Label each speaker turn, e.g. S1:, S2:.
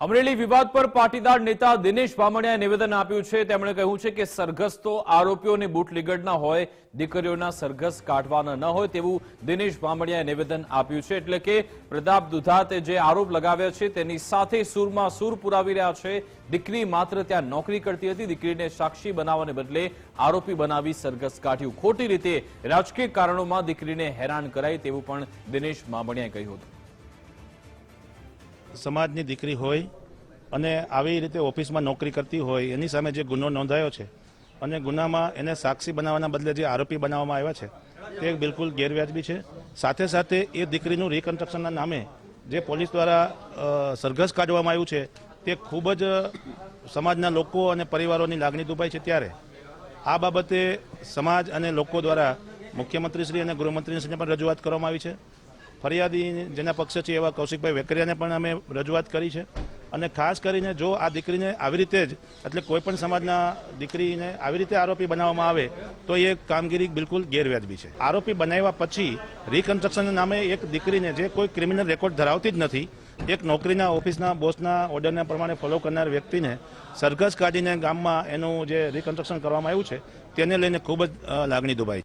S1: અમરેલી વિવાદ પર પાટીદાર નેતા દિનેશ બામણિયાએ નિવેદન આપ્યું છે. તેમણે કહ્યું છે કે સરઘસ તો આરોપીઓને બુટલીગઢના હોય, દીકરીઓના સરઘસ કાઢવાના ન હોય તેવું દિનેશ બામણિયાએ નિવેદન આપ્યું છે. એટલે કે પ્રતાપ દુધાતે જે આરોપ લગાવ્યા છે તેની સાથે સૂરમાં સૂર પુરાવી રહ્યા છે. દીકરી માત્ર ત્યાં નોકરી કરતી હતી, દીકરીને સાક્ષી બનાવવાને બદલે આરોપી બનાવી સરઘસ કાઢ્યું. ખોટી રીતે રાજકીય કારણોમાં દીકરીને હેરાન કરાઈ તેવું પણ દિનેશ બામણિયાએ કહ્યું હતું.
S2: સમાજની દીકરી હોય અને આવી રીતે ઓફિસમાં નોકરી કરતી હોય, એની સામે જે ગુનો નોંધાયો છે અને ગુનામાં એને સાક્ષી બનાવવાના બદલે જે આરોપી બનાવવામાં આવ્યા છે, તે બિલકુલ ગેરવ્યાજબી છે. સાથે સાથે એ દીકરીનું રિકન્સ્ટ્રક્શનના નામે જે પોલીસ દ્વારા સરઘસ કાઢવામાં આવ્યું છે, તે ખૂબ જ સમાજના લોકો અને પરિવારોની લાગણી દુભાઈ છે ત્યારે. આ બાબતે સમાજ અને લોકો દ્વારા મુખ્યમંત્રીશ્રી અને ગૃહમંત્રીશ્રીને પણ રજૂઆત કરવામાં આવી છે. ફરિયાદી જેના પક્ષ છે એવા કૌશિકભાઈ વેકરિયાને પણ અમે રજૂઆત કરી છે. અને ખાસ કરીને જો આ દીકરીને આવી રીતે જ, એટલે કોઈ પણ સમાજના દીકરીને આવી રીતે આરોપી બનાવવામાં આવે, તો એ કામગીરી બિલકુલ ગેરવ્યાજબી છે. આરોપી બનાવ્યા પછી રિકન્સ્ટ્રક્શનના નામે એક દીકરીને જે કોઈ ક્રિમિનલ રેકોર્ડ ધરાવતી જ નથી, એક નોકરીના, ઓફિસના, બોસના ઓર્ડરના પ્રમાણે ફોલો કરનાર વ્યક્તિને સરઘસ કાઢીને ગામમાં એનું જે રિકન્સ્ટ્રક્શન કરવામાં આવ્યું છે, તેને લઈને ખૂબ જ લાગણી દુભાઈ